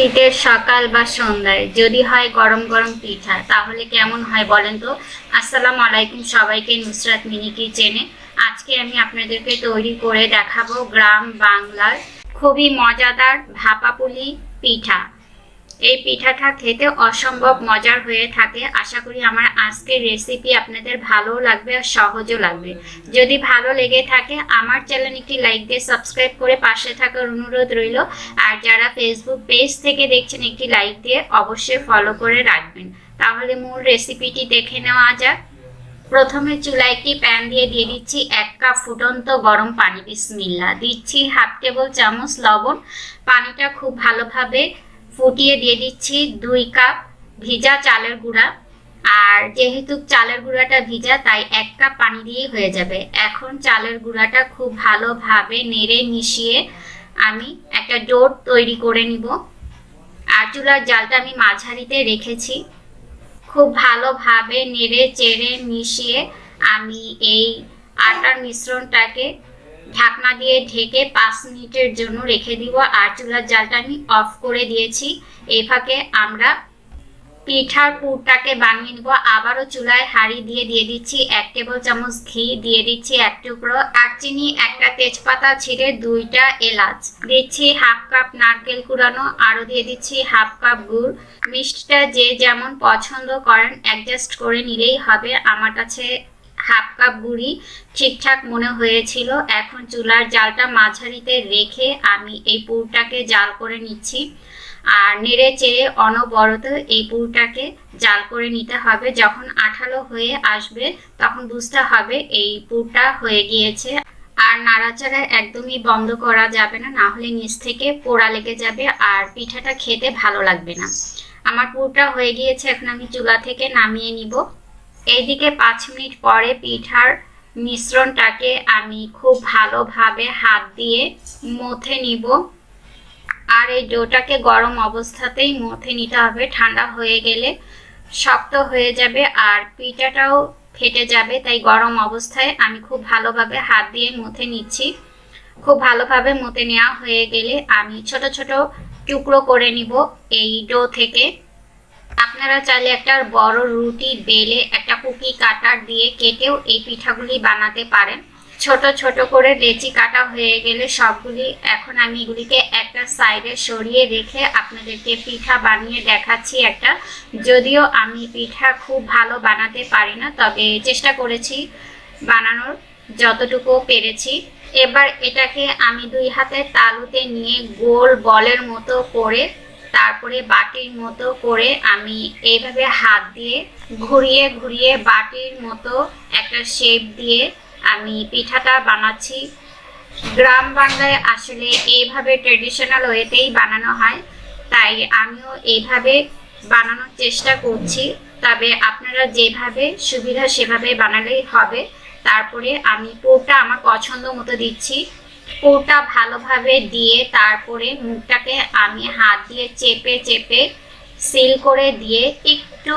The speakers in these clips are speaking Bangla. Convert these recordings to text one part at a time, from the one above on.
শীতের সকাল বা সন্ধ্যায় যদি হয় গরম গরম পিঠা, তাহলে কেমন হয় বলেন তো? আসসালাম আলাইকুম সবাইকে নুসরাত মিনি চেনে আজকে আমি আপনাদেরকে তৈরি করে দেখাবো গ্রাম বাংলার খুবই মজাদার ভাপাপুলি পিঠা। এই পিঠাটা খেতে অসম্ভব মজার হয়ে থাকে। আশা করি আমার আজকের রেসিপি আপনাদের ভালো লাগবে আর সহজও লাগবে। যদি ভালো লেগে থাকে, আমার চ্যানেল একটি লাইক দিয়ে সাবস্ক্রাইব করে পাশে থাকার অনুরোধ রইল। আর যারা ফেসবুক পেজ থেকে দেখছেন, একটি লাইক দিয়ে অবশ্যই ফলো করে রাখবেন। তাহলে মূল রেসিপিটি দেখে নেওয়া যাক। প্রথমে চুলায় একটি প্যান দিয়ে দিয়ে দিচ্ছি এক কাপ ফুটন্ত গরম পানি। বিসমিল্লা দিচ্ছি হাফ টেবিল চামচ লবণ। পানিটা খুব ভালোভাবে ফুটিয়ে দিয়ে দিচ্ছি দুই কাপ ভিজা চালের গুঁড়া। আর যেহেতু চালের গুঁড়াটা ভিজা, তাই এক কাপ পানি দিয়েই হয়ে যাবে। এখন চালের গুঁড়াটা খুব ভালোভাবে নেড়ে মিশিয়ে আমি একটা ডোর তৈরি করে নিব। আর চুলার জালটা আমি মাঝারিতে রেখেছি। খুব ভালোভাবে নেড়ে চেড়ে মিশিয়ে আমি এই আটার মিশ্রণটাকে ঢাকনা দিয়ে ঢেকে পাঁচ মিনিটের জন্য রেখে দিব। আর চুলার জালটা আমি অফ করে দিয়েছি। এই ফাঁকে আমরা পিঠার পুরটাকে বানিয়ে নিব। আবারও চুলায় হাঁড়ি দিয়ে দিয়ে দিচ্ছি। এক টেবিল চামচ ঘি দিয়ে দিচ্ছি এক টুকরো। আর চিনি, একটা তেজপাতা ছিঁড়ে দুইটা এলাচ দিচ্ছি। হাফ কাপ নারকেল কুড়ানো। আরও দিয়ে দিচ্ছি হাফ কাপ গুড়। মিষ্টিটা যে যেমন পছন্দ করেন অ্যাডজাস্ট করে নিলেই হবে। আমার কাছে হাফ কাপ গুড়ি ঠিকঠাক মনে হয়েছিল। এখন চুলার জালটা মাঝারিতে রেখে আমি এই পুরটাকে জাল করে নিচ্ছি। আর নেড়ে চেড়ে অনবরত এই পুরটাকে জাল করে নিতে হবে। যখন আঠালো হয়ে আসবে, তখন বুঝতে হবে এই পুরটা হয়ে গিয়েছে। আর নাড়াচাড়া একদমই বন্ধ করা যাবে না না হলে নিচ থেকে পোড়া লেগে যাবে আর পিঠাটা খেতে ভালো লাগবে না। আমার পুরটা হয়ে গিয়েছে, এখন আমি চুলা থেকে নামিয়ে নিব। এইদিকে পাঁচ মিনিট পরে পিঠার মিশ্রণটাকে আমি খুব ভালোভাবে হাত দিয়ে মথে নিব। আর এই ডোটাকে গরম অবস্থাতেই মথে নিতে হবে। ঠান্ডা হয়ে গেলে শক্ত হয়ে যাবে আর পিঠাটাও ফেটে যাবে, তাই গরম অবস্থায় আমি খুব ভালোভাবে হাত দিয়ে মথে নিচ্ছি। খুব ভালোভাবে মতে নেওয়া হয়ে গেলে আমি ছোট ছোট টুকরো করে নিব এই ডো থেকে। আপনারা চাইলে একটা বড় রুটি, বেলে, একটা কুকি কাটার দিয়ে কেটেও এই পিঠাগুলি বানাতে পারেন। ছোট ছোট করে লেচি কাটা হয়ে গেলে সবগুলি এখন আমি এগুলিকে একটা সাইডে সরিয়ে রেখে আপনাদেরকে পিঠা বানিয়ে দেখাচ্ছি একটা। যদিও আমি পিঠা খুব ভালো বানাতে পারি না, তবে চেষ্টা করেছি বানানোর, যতটুকু পেরেছি। এবার এটাকে আমি দুই হাতে তালুতে নিয়ে গোল বলের মতো করে তারপরে বাটির মতো করে আমি এইভাবে হাত দিয়ে ঘুরিয়ে ঘুরিয়ে বাটির মতো একটা শেপ দিয়ে আমি পিঠাটা বানাচ্ছি। গ্রাম বাংলায় আসলে এইভাবে ট্রেডিশনাল ওয়েতেই বানানো হয়, তাই আমিও এইভাবে বানানোর চেষ্টা করছি। তবে আপনারা যেভাবে সুবিধা সেভাবে বানালেই হবে। তারপরে আমি পুরটা আমার পছন্দ মতো দিচ্ছি। পুরটা ভালোভাবে দিয়ে তারপরে মুখটাকে আমি হাত দিয়ে চেপে চেপে সিল করে দিয়ে একটু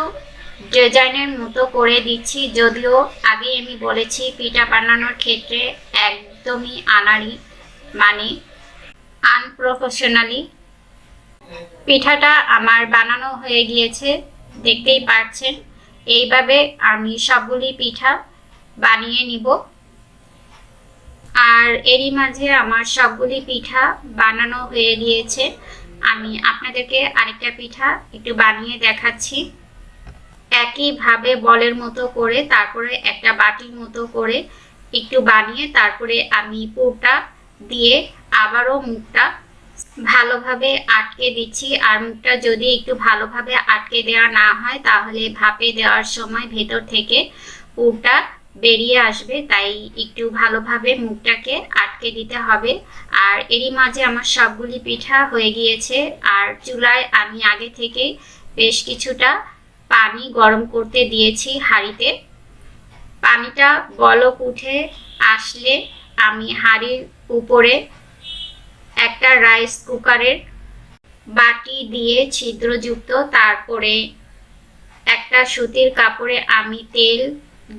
ডিজাইনের মতো করে দিচ্ছি। যদিও আগে আমি বলেছি পিঠা বানানোর ক্ষেত্রে একদমই আনাড়ি মানে আনপ্রফেশনালি পিঠাটা আমার বানানো হয়ে গিয়েছে, দেখতেই পাচ্ছেন। এইভাবে আমি সবগুলি পিঠা বানিয়ে নিব। আর এরই মাঝে আমার সবগুলি পিঠা বানানো হয়ে গিয়েছে। আমি আপনাদেরকে আরেকটা পিঠা একটু বানিয়ে দেখাচ্ছি। একইভাবে বলের মতো করে, তারপরে একটা বাটির মতো করে একটু বানিয়ে, তারপরে আমি পুরটা দিয়ে আবারও মুখটা ভালোভাবে আটকে দিচ্ছি। আর মুখটা যদি একটু ভালোভাবে আটকে দেওয়া না হয়, তাহলে ভাপে দেওয়ার সময় ভেতর থেকে পুরটা বেরিয়ে আসবে, তাই একটু ভালোভাবে মুখটাকে আটকে দিতে হবে। আর এরই মাঝে আমার সবগুলি পিঠা হয়ে গিয়েছে। আর চুলায় আমি আগে থেকে বেশ কিছুটা পানি গরম করতে দিয়েছি হাঁড়িতে। পানিটা বলক উঠে আসলে আমি হাঁড়ির উপরে একটা রাইস কুকারের বাটি দিয়ে ছিদ্রযুক্ত, তারপরে একটা সুতির কাপড়ে আমি তেল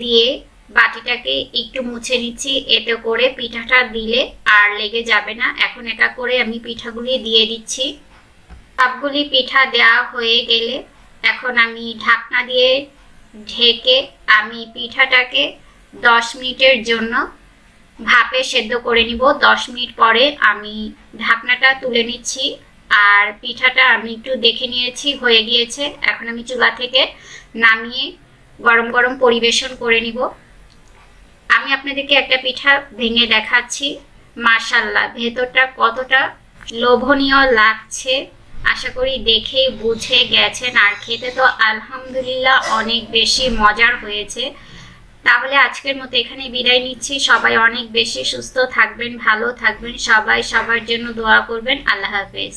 দিয়ে বাটিটাকে একটু মুছে নিচ্ছি, এতে করে পিঠাটা দিলে আর লেগে যাবে না। এখন এটা করে আমি পিঠাগুলি দিয়ে দিচ্ছি। সবগুলি পিঠা দেওয়া হয়ে গেলে এখন আমি ঢাকনা দিয়ে ঢেকে আমি পিঠাটাকে দশ মিনিটের জন্য ভাপে সেদ্ধ করে নিব। দশ মিনিট পরে আমি ঢাকনাটা তুলে নিচ্ছি আর পিঠাটা আমি একটু দেখে নিয়েছি, হয়ে গিয়েছে। এখন আমি চুলা থেকে নামিয়ে গরম গরম পরিবেশন করে নিব। আমি আপনাদেরকে একটা পিঠা ভেঙে দেখাচ্ছি। মার্শাল্লাহ ভেতরটা কতটা লোভনীয় লাগছে। আশা করি দেখেই বুঝে গেছেন। আর খেতে তো আলহামদুলিল্লাহ অনেক বেশি মজার হয়েছে। তাহলে আজকের মতো এখানে বিদায় নিচ্ছি। সবাই অনেক বেশি সুস্থ থাকবেন, ভালো থাকবেন। সবাই সবার জন্য দোয়া করবেন। আল্লাহ হাফেজ।